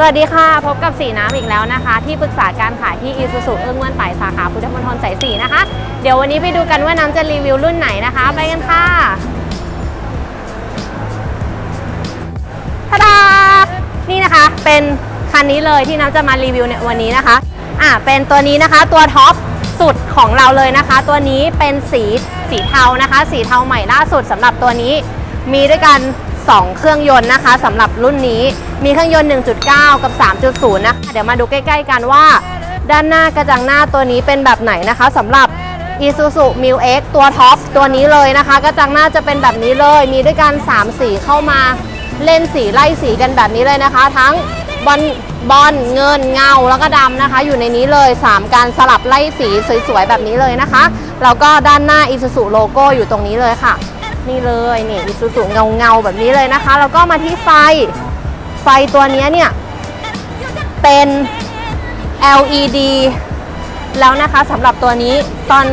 สวัสดีค่ะ พบกับสีน้ำอีกแล้วนะคะ ที่ปรึกษาการขายที่อีซูซูเอื้องเมื่อนไต่สาขาพุทธมณฑลสายสีนะคะ เดี๋ยววันนี้ไปดูกันว่าน้ำจะรีวิวรุ่นไหนนะคะ ไปกันค่ะทาดานี่นะคะเป็นคันนี้เลยที่น้ำจะมารีวิวในวันนี้นะคะอ่าเป็นตัวนี้นะคะตัวท็อปสุดของเราเลยนะคะ ตัวนี้เป็นสีสีเทานะคะ สีเทาใหม่ล่าสุดสำหรับตัวนี้มีด้วยกัน 2 เครื่องยนต์นะคะสำหรับรุ่นนี้มีเครื่องยนต์ 1.9 กับ 3.0 นะคะ เดี๋ยวมาดูใกล้ ๆ กันว่า ด้านหน้ากระจังหน้าตัวนี้เป็นแบบไหนนะคะสำหรับ Isuzu m i l X ตัวท็อปตัวนี้เลยนะคะ กระจังหน้าจะเป็นแบบนี้เลย มีด้วยกัน 3 สีเข้ามาเล่นสีไล่สีกันแบบนี้เลยนะคะ ทั้งบอลบอลเงินเงาแล้วก็ดำนะคะ อยู่ในนี้เลย 3 การสลับไล่สีสวยๆแบบนี้เลยนะคะแล้วก็ด้านหน้า Isuzu โลโก้อยู่ตรงนี้เลยค่ะ นี่เลยนี่ Isuzu เงาเงาแบบนี้เลยนะคะ แล้วก็มาที่ไฟ ไฟตัวนี้เนี่ยเป็น LED แล้วนะคะสำหรับตัวนี้ตอน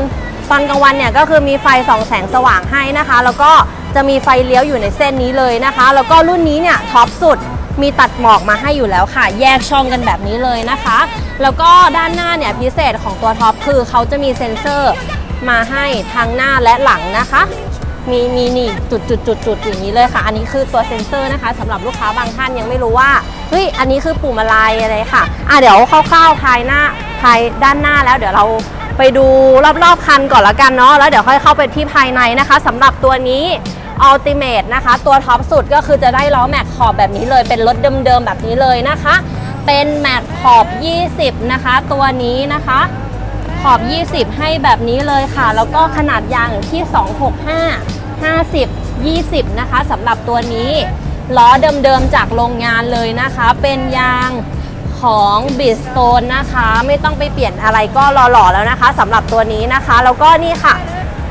ตอนกลางวันเนี่ยก็คือมีไฟส่องแสงสว่างให้นะคะ แล้วก็จะมีไฟเลี้ยวอยู่ในเส้นนี้เลยนะคะ แล้วก็รุ่นนี้เนี่ยท็อปสุดมีตัดหมอกมาให้อยู่แล้วค่ะ แยกช่องกันแบบนี้เลยนะคะ แล้วก็ด้านหน้าเนี่ยพิเศษของตัวท็อปคือเขาจะมีเซ็นเซอร์มาให้ทั้งหน้าและหลังนะคะ มีมีนี่จุดจุดจุดจุดอย่างนี้เลยค่ะ อันนี้คือตัวเซ็นเซอร์นะคะสำหรับลูกค้าบางท่านยังไม่รู้ว่าเฮ้ยอันนี้คือปุ่มอะไรอะไรค่ะอะเดี๋ยวคร่าวๆภายหน้าภายด้านหน้าแล้วเดี๋ยวเราไปดูรอบๆคันก่อนละกันเนาะแล้วเดี๋ยวค่อยเข้าไปที่ภายในนะคะสำหรับตัวนี้ Ultimate นะคะ ตัวท็อปสุดก็คือจะได้ล้อแม็กขอบแบบนี้เลย เป็นรถเดิมๆแบบนี้เลยนะคะ เป็นแม็กขอบ 20 นะคะ ตัวนี้นะคะ ขอบ 20 ให้แบบนี้เลยค่ะ แล้วก็ขนาดยางอยู่ที่ 265 50 20 นะคะสำหรับตัวนี้ ล้อเดิมๆจากโรงงานเลยนะคะ เป็นยางของบิสโตนนะคะ ไม่ต้องไปเปลี่ยนอะไรก็หล่อๆแล้วนะคะสำหรับตัวนี้นะคะ แล้วก็นี่ค่ะ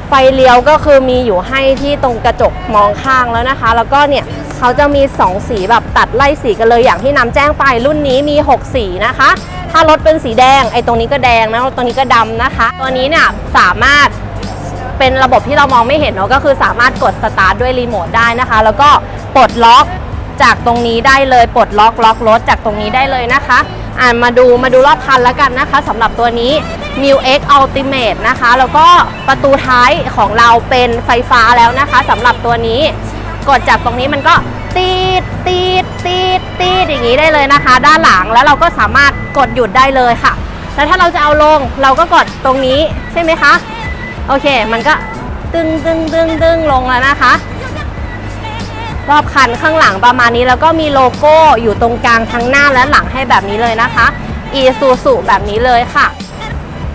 ไฟเลี้ยวก็คือมีอยู่ให้ที่ตรงกระจกมองข้างแล้วนะคะ แล้วก็เนี่ยเขาจะมี 2 สีแบบตัดไล่สีกันเลยอย่างที่นำแจ้งไปรุ่นนี้มี 6 สีนะคะ ถ้ารถเป็นสีแดง ไอ้ตรงนี้ก็แดงนะตรงนี้ก็ดำนะคะ ตัวนี้เนี่ยสามารถเป็นระบบที่เรามองไม่เห็นเนาะก็คือสามารถกดสตาร์ทด้วยรีโมทได้นะคะ แล้วก็ปลดล็อกจากตรงนี้ได้เลยปลดล็อกล็อกรถจากตรงนี้ได้เลยนะคะ อ่านมาดูมาดูรอบคันแล้วกันนะคะสำหรับตัวนี้ m i l X Ultimate นะคะ แล้วก็ประตูท้ายของเราเป็นไฟฟ้าแล้วนะคะสำหรับตัวนี้ กดจากตรงนี้มันก็ตีดตีดตีดตีดอย่างนี้ได้เลยนะคะ ด้านหลังแล้วเราก็สามารถกดหยุดได้เลยค่ะ แล้วถ้าเราจะเอาลงเราก็กดตรงนี้ใช่ไหมคะโอเค มันก็ตึงตึงตึงตึงลงแล้วนะคะ รอบคันข้างหลังประมาณนี้แล้วก็มีโลโก้อยู่ตรงกลางทั้งหน้าและหลังให้แบบนี้เลยนะคะอีซูซูแบบนี้เลยค่ะ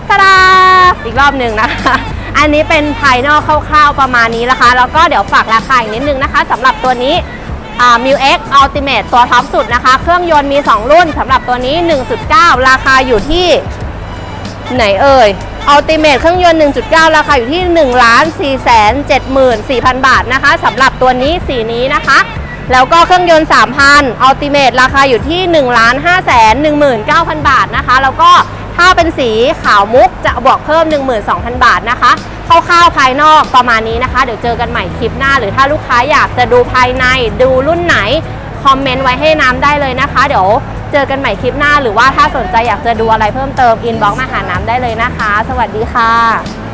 ตาดาอีกรอบหนึ่งนะคะ อันนี้เป็นภายนอกคร่าวๆประมาณนี้นะคะ แล้วก็เดี๋ยวฝากราคาอีกนิดนึงนะคะสำหรับตัวนี้มิวเอ็กซ์อัลติเมทตัวท็อปสุดนะคะ เครื่องยนต์มี 2 รุ่นสำหรับตัวนี้ 1.9 ราคาอยู่ที่ไหนเอ่ยอัลติเมทเครื่องยนต์ 1.9 ราคาอยู่ที่1 4 7 4 0 0 0 บาทนะคะสำหรับตัวนี้สีนี้นะคะ แล้วก็เครื่องยนต์ 3,000อัลติเมทราคาอยู่ที่1 5 1 9 0 0 0 บาทนะคะ แล้วก็ ถ้าเป็นสีขาวมุกจะบวกเพิ่ม 12,000 บาทนะคะคร่าวๆภายนอกประมาณนี้นะคะ เดี๋ยวเจอกันใหม่คลิปหน้า หรือถ้าลูกค้าอยากจะดูภายในดูรุ่นไหนคอมเมนต์ไว้ให้น้ำได้เลยนะคะ เดี๋ยวเจอกันใหม่คลิปหน้า หรือว่าถ้าสนใจอยากจะดูอะไรเพิ่มเติมอินบ็อกซ์มาหาน้ำได้เลยนะคะ สวัสดีค่ะ